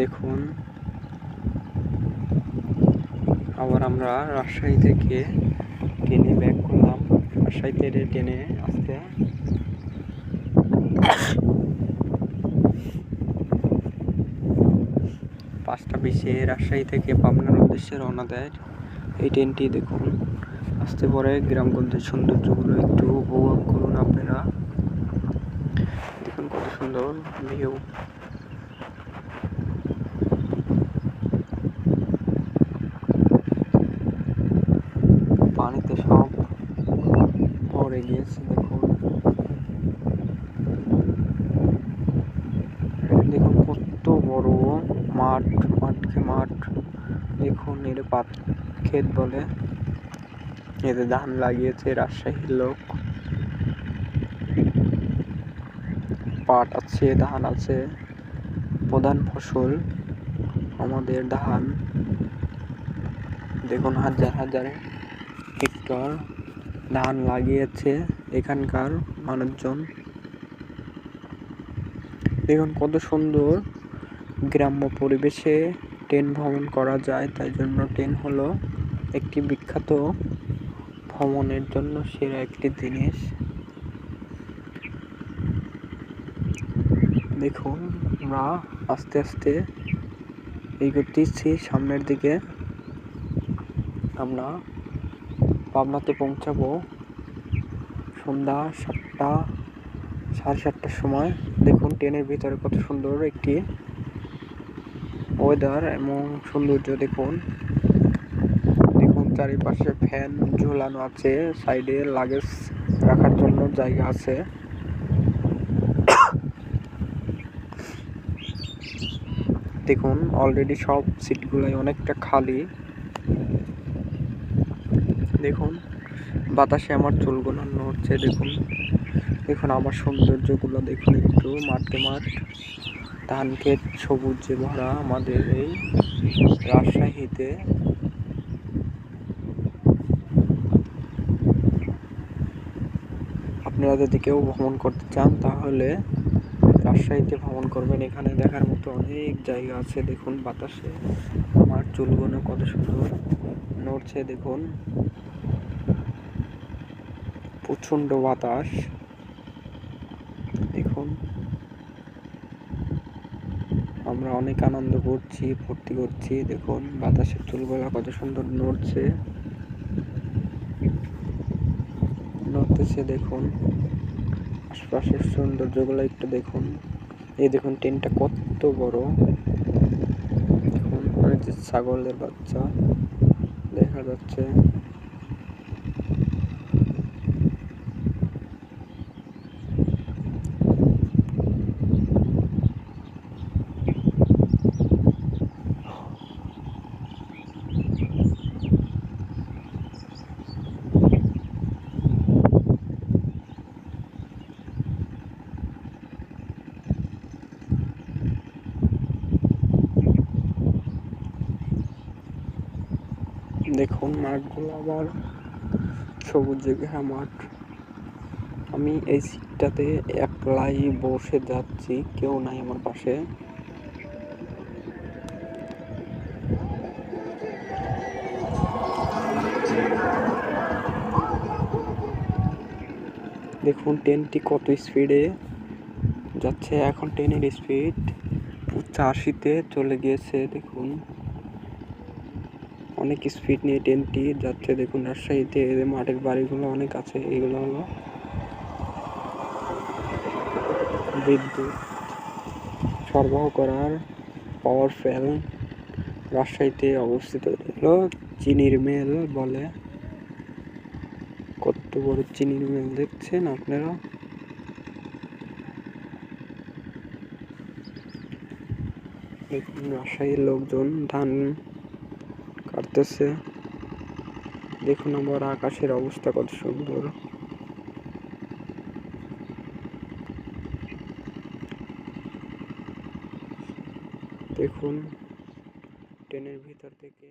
দেখুন। আবার আমরা রাজশাহী থেকে ট্রেনে ব্যাক করলাম। রাজশাহী থেকে ট্রেনে আসতে। পাঁচটা বিশে রাজশাহী থেকে পাবনার উদ্দেশ্যে রওনা দেয়। এই ট্রেনটি দেখুন। আসতে পরে গ্রামগঞ্জের সৌন্দর্যগুলো একটু উপভোগ করুন আপনারা। দেখুন কত সুন্দর ভিউ পানিতে সব ভরে গিয়েছে দেখুন। দেখুন কত বড় মাঠ, মাঠকে মাঠ। দেখুন এর পাত ক্ষেত বলে। এতে ধান লাগিয়েছে রাজশাহীর লোক। পাট আছে, ধান আছে। প্রধান ফসল আমাদের ধান। দেখুন হাজার হাজার হেক্টর। ধান লাগিয়েছে এখানকার মানুষজন। দেখুন কত সুন্দর গ্রাম্য পরিবেশে ট্রেন ভ্রমণ করা যায়, তাই জন্য ট্রেন হলো একটি বিখ্যাত ভ্রমণের জন্য সেরা একটি জিনিস। দেখুন আমরা আস্তে আস্তে এগোতেছি সামনের দিকে। আমরা পাবনাতে পৌঁছাবো। সন্ধ্যা সাতটা, সাড়ে সাতটার সময়। দেখুন ট্রেনের ভিতরে কত সুন্দর একটি ওয়েদার এবং সৌন্দর্য, দেখুন। দেখুন চারিপাশে ফ্যান ঝোলানো আছে, সাইডে লাগেজ রাখার জন্য জায়গা আছে। দেখুন অলরেডি সব সিটগুলাই অনেকটা খালি। দেখুন। বাতাসে আমার চুলগুলো নড়ছে দেখুন। দেখুন আমার সৌন্দর্যগুলো, দেখুন একটু মাঠে মাঠ। ধান ক্ষেত সবুজে ভরা আমাদের এই রাজশাহীতে। আপনারা যদি কেউ ভ্রমণ করতে চান, তাহলে রাজশাহীতে ভ্রমণ করবেন। এখানে দেখার মতো অনেক জায়গা আছে, দেখুন বাতাসে। আমার চুলগুলো কত সুন্দর নড়ছে, দেখুন। প্রচণ্ড বাতাস। দেখুন। আমরা অনেক আনন্দ করছি, ফুর্তি করছি। দেখুন, বাতাসের চুলগুলা কত সুন্দর নড়ছে। নড়তেছে, দেখুন। আশপাশের সৌন্দর্যগুলো একটু দেখুন। এই দেখুন ট্রেনটা কত বড়। দেখুন অনেক ছাগলের বাচ্চা, দেখা যাচ্ছে। দেখুন মাঠগুলো আবার সবুজে ঘেরা মাঠ। আমি এই সিটটাতে একলাই বসে যাচ্ছি, কেউ নাই আমার পাশে। দেখুন, ট্রেনটি কত স্পিডে যাচ্ছে। এখন ট্রেনের স্পিড আশিতে চলে গিয়েছে, দেখুন। অনেক স্পিড নিয়ে ট্রেনটি যাচ্ছে। দেখুন, রাজশাহীতে মাঠের বাড়িগুলো অনেক আছে এগুলো হলো বিদ্যুৎ সরবরাহ করার পাওয়ার ফেল রাজশাহীতে অবস্থিত। হলো চিনির মেল বলে। কত বড় চিনির মেল দেখছেন আপনারা? রাজশাহীর লোকজন ধান কাটতেছে দেখুন আমার আকাশের অবস্থা কত সুন্দর। দেখুন ট্রেনের ভিতর থেকে